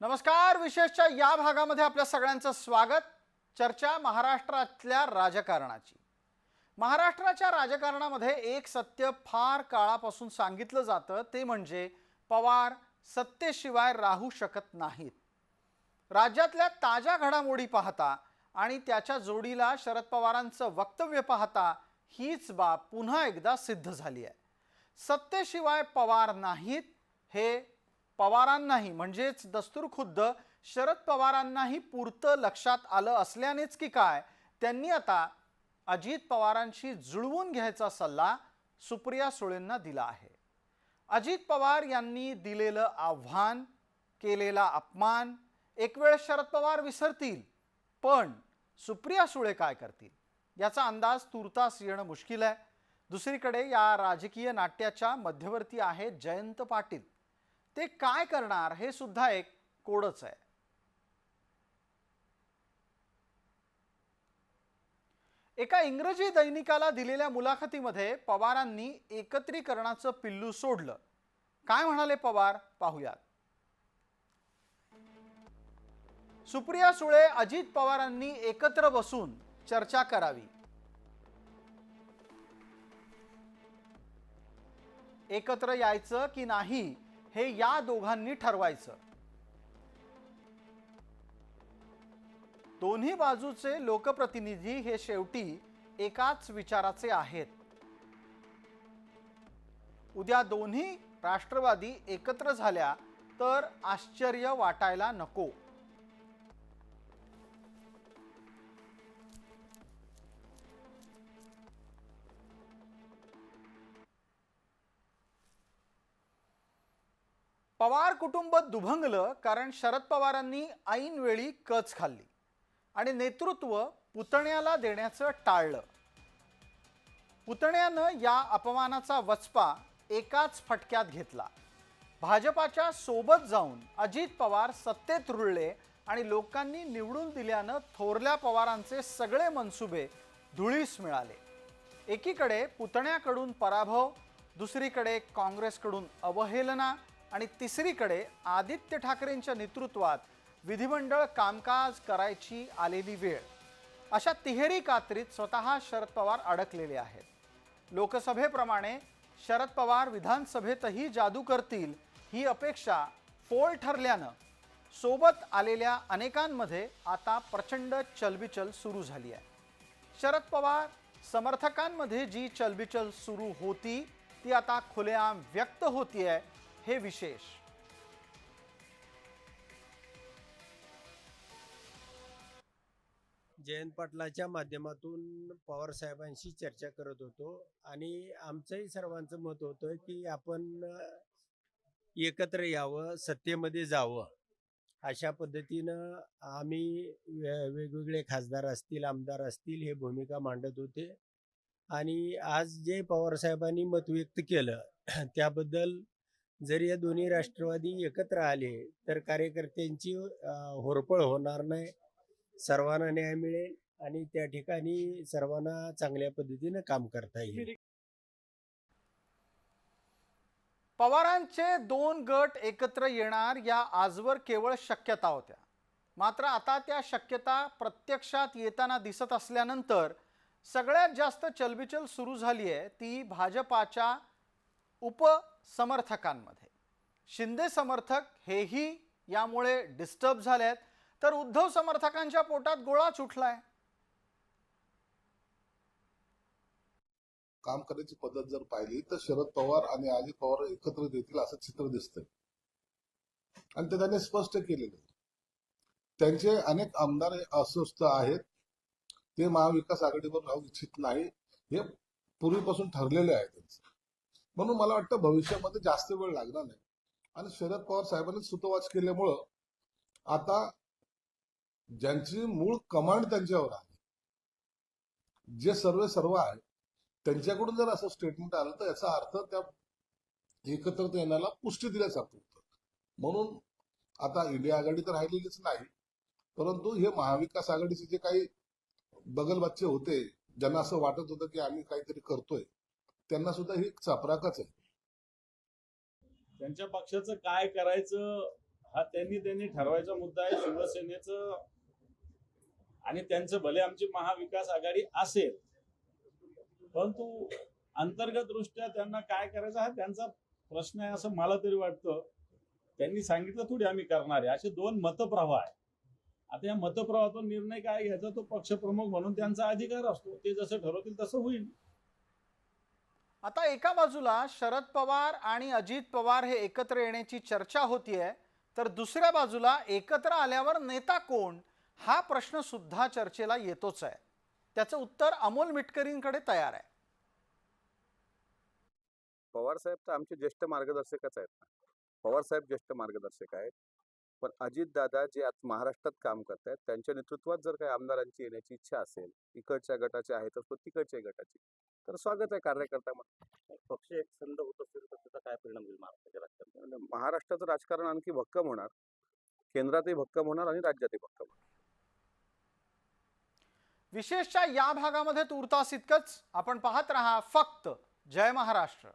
नमस्कार विशेषच्या या भागामध्ये आपल्या सगळ्यांचं स्वागत. चर्चा महाराष्ट्रातल्या राजकारणाची. महाराष्ट्राच्या राजकारणामध्ये एक सत्य फार काळापासून सांगितलं जातं ते म्हणजे पवार सत्तेशिवाय राहू शकत नाहीत. राज्यातल्या ताज्या घडामोडी पाहता आणि त्याच्या जोडीला शरद पवारांचं वक्तव्य पाहता हीच बाब पुन्हा एकदा सिद्ध झाली आहे. सत्तेशिवाय पवार नाहीत हे पवारांनाही म्हणजेच दस्तूर खुद्द शरद पवारांनाही पुरतं लक्षात आलं असल्यानेच की काय त्यांनी आता अजित पवारांशी जुळवून घ्यायचा सल्ला सुप्रिया सुळेंना दिला आहे. अजित पवार यांनी दिलेलं आव्हान केलेला अपमान एक वेळ शरद पवार विसरतील पण सुप्रिया सुळे काय करतील? याचा अंदाज तुर्तास येणं मुश्किल आहे. दुसरीकडे या राजकीय नाट्याच्या मध्यवर्ती आहेत जयंत पाटील. ते काय करणार हे सुद्धा एक कोडच आहे. एका इंग्रजी दैनिकाला दिलेल्या मुलाखतीमध्ये पवारांनी एकत्रीकरणाचं पिल्लू सोडलं. काय म्हणाले पवार? पाहूयात. सुप्रिया सुळे अजित पवारांनी एकत्र बसून चर्चा करावी. एकत्र यायचं की नाही हे या दोघांनी ठरवायचं. दोन्ही बाजूचे लोकप्रतिनिधी हे शेवटी एकाच विचाराचे आहेत. उद्या दोन्ही राष्ट्रवादी एकत्र झाल्या तर आश्चर्य वाटायला नको. पवार कुटुंब दुभंगलं कारण शरद पवारांनी ऐनवेळी कच खाल्ली आणि नेतृत्व पुतण्याला देण्याचं टाळलं. पुतण्यानं या अपमानाचा वचपा एकाच फटक्यात घेतला. भाजपाच्या सोबत जाऊन अजित पवार सत्तेत रुळले आणि लोकांनी निवडून दिल्यानं थोरल्या पवारांचे सगळे मनसुबे धुळीस मिळाले. एकीकडे पुतण्याकडून पराभव दुसरीकडे काँग्रेसकडून अवहेलना आणि तिसरीकडे आदित्य ठाकरेंच्या नेतृत्वात विधिमंडळ कामकाज करायची आलेली वेळ. अशा तिहेरी कात्रीत स्वतः शरद पवार अडकलेले आहेत. लोकसभेप्रमाणे शरद पवार विधानसभेतही जादू करतील ही अपेक्षा फोल ठरल्यानं सोबत आलेल्या अनेकांमध्ये आता प्रचंड चलबिचल सुरू झाली आहे. शरद पवार समर्थकांमध्ये जी चलबिचल सुरू होती ती आता खुलेआम व्यक्त होती आहे हे विशेष. जयंत पाटलाच्या माध्यमातून पवार साहेबांशी चर्चा करत होतो आणि आमचंही सर्वांचं मत होतं की आपण एकत्र यावं सत्तेमध्ये जावं. अशा पद्धतीनं आम्ही वेगवेगळे खासदार असतील आमदार असतील हे भूमिका मांडत होते. आणि आज जे पवार साहेबांनी मत व्यक्त केलं त्याबद्दल जर या दोन्ही राष्ट्रवादी एकत्र आले तर कार्यकर्त्यांची होरपळ होणार नाही. सर्वांना न्याय मिळेल आणि त्या ठिकाणी सर्वांना चांगल्या पद्धतीनं काम करता येईल. पवारांचे दोन गट एकत्र येणार या आजवर केवळ शक्यता होत्या. मात्र आता त्या शक्यता प्रत्यक्षात येताना दिसत असल्यानंतर सगळ्यात जास्त चलबिचल सुरू झाली आहे ती भाजपाच्या उपसमर्थकांमध्ये. शिंदे समर्थक हेही यामुळे डिस्टर्ब झाले आहेत तर उद्धव समर्थकांच्या पोटात गोळा उठलाय काम करण्याची पद्धत जर पाहिली तर शरद पवार आणि अजित पवार एकत्र देतील असं चित्र दिसतंय. आणि ते त्यांनी स्पष्ट केलेलं आहे. त्यांचे अनेक आमदार हे अस्वस्थ आहेत. ते महाविकास आघाडीवर राहू इच्छित नाही. हे पूर्वीपासून ठरलेले आहे त्यांचं. म्हणून मला वाटतं भविष्यामध्ये जास्त वेळ लागणार नाही. आणि शरद पवार साहेबांनी सुतवाच केल्यामुळं आता ज्यांची मूळ कमांड त्यांच्यावर आहे जे सर्व सर्व आहे त्यांच्याकडून जर असं स्टेटमेंट आलं तर याचा अर्थ त्या एकत्र येण्याला पुष्टी दिल्यासारखं होतं म्हणून आता इंडिया आघाडी तर राहिलेलीच नाही परंतु हे महाविकास आघाडीचे जे काही बगलबाच्चे होते ज्यांना असं वाटत होतं की आम्ही काहीतरी करतोय त्यांना सुद्धा ही चापराकच आहे. त्यांच्या पक्षाचं काय करायचं हा त्यांनी त्यांनी ठरवायचा मुद्दा आहे. शिवसेनेचं आणि त्यांचं भले आमची महाविकास आघाडी असेल परंतु अंतर्गत दृष्ट्या त्यांना काय करायचं हा त्यांचा प्रश्न आहे असं मला तरी वाटतं. त्यांनी सांगितलं थोडी आम्ही करणार आहे. असे दोन मतप्रवाह आहे आता या मतप्रवाहातून निर्णय काय घ्यायचा तो पक्षप्रमुख म्हणून त्यांचा अधिकार असतो. ते जसं ठरवतील तसं होईल. आता एका बाजूला शरद पवार आणि अजित पवार हे एकत्र येण्याची चर्चा होतीये तर दुसऱ्या बाजूला एकत्र आल्यावर नेता कोण हा प्रश्न सुद्धा चर्चेला येतोच आहे. त्याचं उत्तर अमोल मिटकरींकडे तयार आहे. पवार साहेब तर आमचे ज्येष्ठ मार्गदर्शकच आहेत ना. पवार साहेब ज्येष्ठ मार्गदर्शक आहेत. पण अजित दादा जे आज महाराष्ट्रात काम करत आहेत त्यांच्या नेतृत्वात जर काही आमदारांची येण्याची इच्छा असेल इकडच्या गटाचे आहेत तर तिकडच्या गटाची तर स्वागत आहे कार्यकर्ता म्हणून. पक्ष एक संध होत असेल तर त्याचा काय परिणाम होईल महाराष्ट्राच्या राजकारणावर? आणि महाराष्ट्राचं राजकारण आणखी भक्कम होणार. केंद्रातही भक्कम होणार आणि राज्यातही भक्कम होणार. विशेषच्या या भागामध्ये तुर्तास इतकंच आपण पाहत रहा फक्त जय महाराष्ट्र.